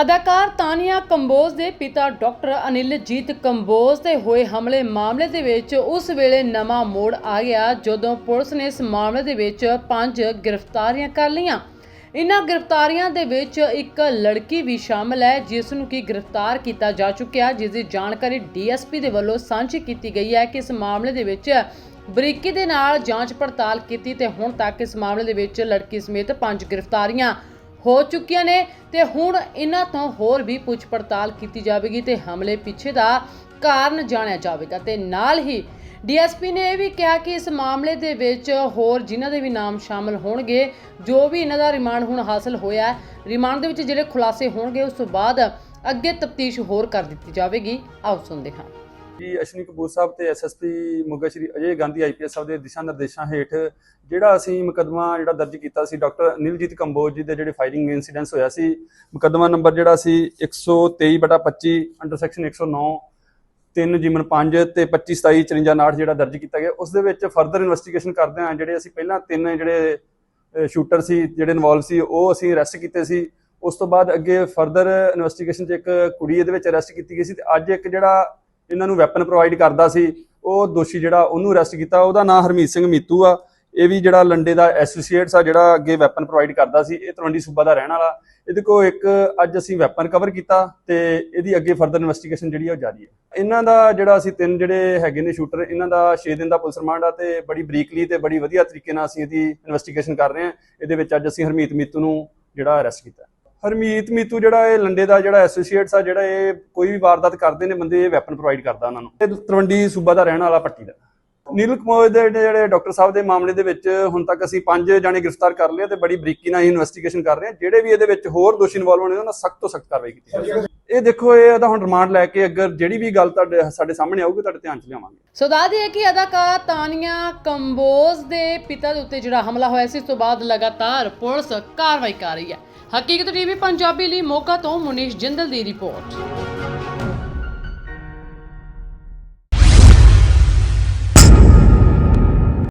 ਅਦਾਕਾਰ ਤਾਨੀਆ ਕੰਬੋਜ ਦੇ ਪਿਤਾ ਡਾਕਟਰ ਅਨਿਲਜੀਤ ਕੰਬੋਜ ਤੇ ਹੋਏ ਹਮਲੇ ਮਾਮਲੇ ਦੇ ਵਿੱਚ ਉਸ ਵੇਲੇ ਨਵਾਂ ਮੋੜ ਆ ਗਿਆ ਜਦੋਂ ਪੁਲਿਸ ਨੇ ਇਸ ਮਾਮਲੇ ਦੇ ਵਿੱਚ ਪੰਜ ਗ੍ਰਿਫਤਾਰੀਆਂ ਕਰ ਲਈਆਂ। ਇਨ੍ਹਾਂ ਗ੍ਰਿਫਤਾਰੀਆਂ ਦੇ ਵਿੱਚ ਇੱਕ ਲੜਕੀ ਵੀ ਸ਼ਾਮਲ ਹੈ, ਜਿਸ ਨੂੰ ਕਿ ਗ੍ਰਿਫਤਾਰ ਕੀਤਾ ਜਾ ਚੁੱਕਿਆ, ਜਿਸ ਦੀ ਜਾਣਕਾਰੀ ਡੀਐਸਪੀ ਦੇ ਵੱਲੋਂ ਸਾਂਝੀ ਕੀਤੀ ਗਈ ਹੈ ਕਿ ਇਸ ਮਾਮਲੇ ਦੇ ਵਿੱਚ ਬਰੀਕੀ ਦੇ ਨਾਲ ਜਾਂਚ ਪੜਤਾਲ ਕੀਤੀ ਤੇ ਹੁਣ ਤੱਕ ਇਸ ਮਾਮਲੇ ਦੇ ਵਿੱਚ ਲੜਕੀ ਸਮੇਤ ਪੰਜ ਗ੍ਰਿਫਤਾਰੀਆਂ ਹੋ ਚੁੱਕੀਆਂ ਨੇ ਤੇ ਹੁਣ ਇਹਨਾਂ ਤੋਂ ਹੋਰ ਵੀ ਪੁੱਛ ਪੜਤਾਲ ਕੀਤੀ ਜਾਵੇਗੀ ਤੇ ਹਮਲੇ ਪਿੱਛੇ ਦਾ ਕਾਰਨ ਜਾਣਿਆ ਜਾਵੇਗਾ। ਤੇ ਨਾਲ ਹੀ ਡੀਐਸਪੀ ਨੇ ਇਹ ਵੀ ਕਿਹਾ ਕਿ ਇਸ ਮਾਮਲੇ ਦੇ ਵਿੱਚ ਹੋਰ ਜਿਨ੍ਹਾਂ ਦੇ ਵੀ ਨਾਮ ਸ਼ਾਮਲ ਹੋਣਗੇ, ਜੋ ਵੀ ਇਹਨਾਂ ਦਾ ਰਿਮਾਂਡ ਹੁਣ ਹਾਸਲ ਹੋਇਆ ਰਿਮਾਂਡ ਦੇ ਵਿੱਚ ਜਿਹੜੇ ਖੁਲਾਸੇ ਹੋਣਗੇ ਉਸ ਤੋਂ ਬਾਅਦ ਅੱਗੇ ਤਫਤੀਸ਼ ਹੋਰ ਕਰ ਦਿੱਤੀ ਜਾਵੇਗੀ। ਆਓ ਸੁਣਦੇ ਹਾਂ। ਜੀ, ਅਸ਼ਨੀ ਕਪੂਰ ਸਾਹਿਬ ਤੇ ਐਸਐਸਪੀ ਮੁੱਗਾ ਸ਼੍ਰੀ ਅਜੇ ਗਾਂਧੀ ਆਈਪੀਐਸ ਸਾਹਿਬ ਦੇ ਦਿਸ਼ਾ ਨਿਰਦੇਸ਼ਾਂ ਹੇਠ ਜਿਹੜਾ ਅਸੀਂ ਮੁਕੱਦਮਾ ਜਿਹੜਾ ਦਰਜ ਕੀਤਾ ਸੀ ਡਾਕਟਰ ਨਿਲਜੀਤ ਕੰਬੋਜ ਜੀ ਦੇ ਜਿਹੜੇ ਫਾਇਰਿੰਗ ਇਨਸੀਡੈਂਟਸ ਹੋਇਆ ਸੀ, ਮੁਕੱਦਮਾ ਨੰਬਰ ਜਿਹੜਾ ਸੀ 123/25 ਅੰਡਰ ਸੈਕਸ਼ਨ 109 3 ਜਿਮਨ 5 ਤੇ 25 27 54 59 ਜਿਹੜਾ ਦਰਜ ਕੀਤਾ ਗਿਆ। ਉਸ ਦੇ ਵਿੱਚ ਫਰਦਰ ਇਨਵੈਸਟੀਗੇਸ਼ਨ ਕਰਦੇ ਹਾਂ, ਜਿਹੜੇ ਅਸੀਂ ਪਹਿਲਾਂ ਤਿੰਨ ਜਿਹੜੇ ਸ਼ੂਟਰ ਸੀ, ਜਿਹੜੇ ਇਨਵੋਲਵ ਸੀ, ਉਹ ਅਸੀਂ ਅਰੈਸਟ ਕੀਤੇ ਸੀ। ਉਸ ਤੋਂ ਬਾਅਦ ਅੱਗੇ ਫਰਦਰ ਇਨਵੈਸਟੀਗੇਸ਼ਨ 'ਚ ਇੱਕ ਕੁੜੀ ਇਹਦੇ ਵਿੱਚ ਅਰੈਸਟ ਕੀਤੀ ਗਈ ਸੀ ਤੇ ਅੱਜ ਇੱਕ ਜਿਹੜਾ ਇਹਨਾਂ ਨੂੰ ਵੈਪਨ ਪ੍ਰੋਵਾਈਡ ਕਰਦਾ ਸੀ, ਉਹ ਦੋਸ਼ੀ ਜਿਹੜਾ ਉਹਨੂੰ ਅਰੈਸਟ ਕੀਤਾ, ਉਹਦਾ ਨਾਮ ਹਰਮੀਤ ਸਿੰਘ ਮੀਤੂ ਆ। ਇਹ ਵੀ ਜਿਹੜਾ ਲੰਡੇ ਦਾ ਐਸੋਸੀਏਟਸ ਆ, ਜਿਹੜਾ ਅੱਗੇ ਵੈਪਨ ਪ੍ਰੋਵਾਈਡ ਕਰਦਾ ਸੀ, ਇਹ ਤਲਵੰਡੀ ਸੂਬਾ ਦਾ ਰਹਿਣ ਵਾਲਾ। ਇਹਦੇ ਕੋਲ ਇੱਕ ਅੱਜ ਅਸੀਂ ਵੈਪਨ ਕਵਰ ਕੀਤਾ ਤੇ ਇਹਦੀ ਅੱਗੇ ਫਰਦਰ ਇਨਵੈਸਟੀਗੇਸ਼ਨ ਜਿਹੜੀ ਆ ਉਹ ਜਾਰੀ ਹੈ ਇਹਨਾਂ ਦਾ ਜਿਹੜਾ ਅਸੀਂ ਤਿੰਨ ਜਿਹੜੇ ਹੈਗੇ ਨੇ ਸ਼ੂਟਰ ਇਹਨਾਂ ਦਾ 6 ਦਿਨ ਦਾ ਪੁਲਿਸ ਰਿਮਾਂਡ ਆ ਤੇ ਬੜੀ ਬਰੀਕਲੀ ਤੇ ਬੜੀ ਵਧੀਆ ਤਰੀਕੇ ਨਾਲ ਅਸੀਂ ਇਹਦੀ ਇਨਵੈਸਟੀਗੇਸ਼ਨ ਕਰ ਰਹੇ ਹਾਂ। ਇਹਦੇ ਵਿੱਚ ਅੱਜ ਅਸੀਂ ਹਰਮੀਤ ਮੀਤੂ ਨੂੰ ਜਿਹੜਾ ਅਰੈਸਟ ਕੀਤਾ। ਹਰਮੀਤ ਮੀਤੂ ਜਿਹੜਾ ਇਹ ਲੰਡੇ ਦਾ ਜਿਹੜਾ ਐਸੋਸੀਏਟਸ ਆ, ਜਿਹੜਾ ਇਹ ਕੋਈ ਵੀ ਵਾਰਦਾਤ ਕਰਦੇ ਨੇ, ਬੰਦੇ ਇਹ ਵੈਪਨ ਪ੍ਰੋਵਾਈਡ ਕਰਦਾ ਉਹਨਾਂ ਨੂੰ। ਇਹ ਤਲਵੰਡੀ ਸੂਬਾ ਦਾ ਰਹਿਣ ਵਾਲਾ ਪੱਟੀ ਦਾ। ਨੀਲ ਕੁਮਾਰ ਦੇ ਜਿਹੜੇ ਡਾਕਟਰ ਸਾਹਿਬ ਦੇ ਮਾਮਲੇ ਦੇ ਵਿੱਚ ਹੁਣ ਤੱਕ ਅਸੀਂ ਪੰਜ ਜਾਣੇ ਗ੍ਰਿਫਤਾਰ ਕਰ ਲਏ ਤੇ ਬੜੀ ਬਰੀਕੀ ਨਾਲ ਇਨਵੈਸਟੀਗੇਸ਼ਨ ਕਰ ਰਹੇ ਹਾਂ। ਜਿਹੜੇ ਵੀ ਇਹਦੇ ਵਿੱਚ ਹੋਰ ਦੋਸ਼ੀ ਇਨਵੋਲਵ ਹੋਣੇ ਉਹਨਾਂ ਸਖਤ ਤੋਂ ਸਖਤ ਕਾਰਵਾਈ ਕੀਤੀ ਜਾਵੇ। ਇਹ ਦੇਖੋ, ਇਹ ਇਹਦਾ ਹੁਣ ਰਿਮਾਂਡ ਲੈ ਕੇ ਅਗਰ ਜਿਹੜੀ ਵੀ ਗੱਲ ਤੁਹਾਡੇ ਸਾਡੇ ਸਾਹਮਣੇ ਆਊਗੀ, ਤੁਹਾਡੇ ਧਿਆਨ 'ਚ ਲਿਆਵਾਂਗੇ। ਸੋ ਦੱਸ ਦਈਏ ਕਿ ਅਦਾਕਾਰ ਤਾਨੀਆ ਕੰਬੋਜ ਦੇ ਪਿਤਾ ਦੇ ਉੱਤੇ ਜਿਹੜਾ ਹਮਲਾ ਹੋਇਆ ਸੀ ਉਸ ਤੋਂ ਬਾਅਦ ਲਗਾਤਾਰ ਪੁਲਿਸ ਕਾਰਵਾਈ ਕਰ ਰਹੀ ਹੈ। ਹਕੀਕਤ ਟੀਵੀ ਪੰਜਾਬੀ ਲਈ ਮੋਗਾ ਤੋਂ ਮੁਨੀਸ਼ ਜਿੰਦਲ ਦੀ ਰਿਪੋਰਟ।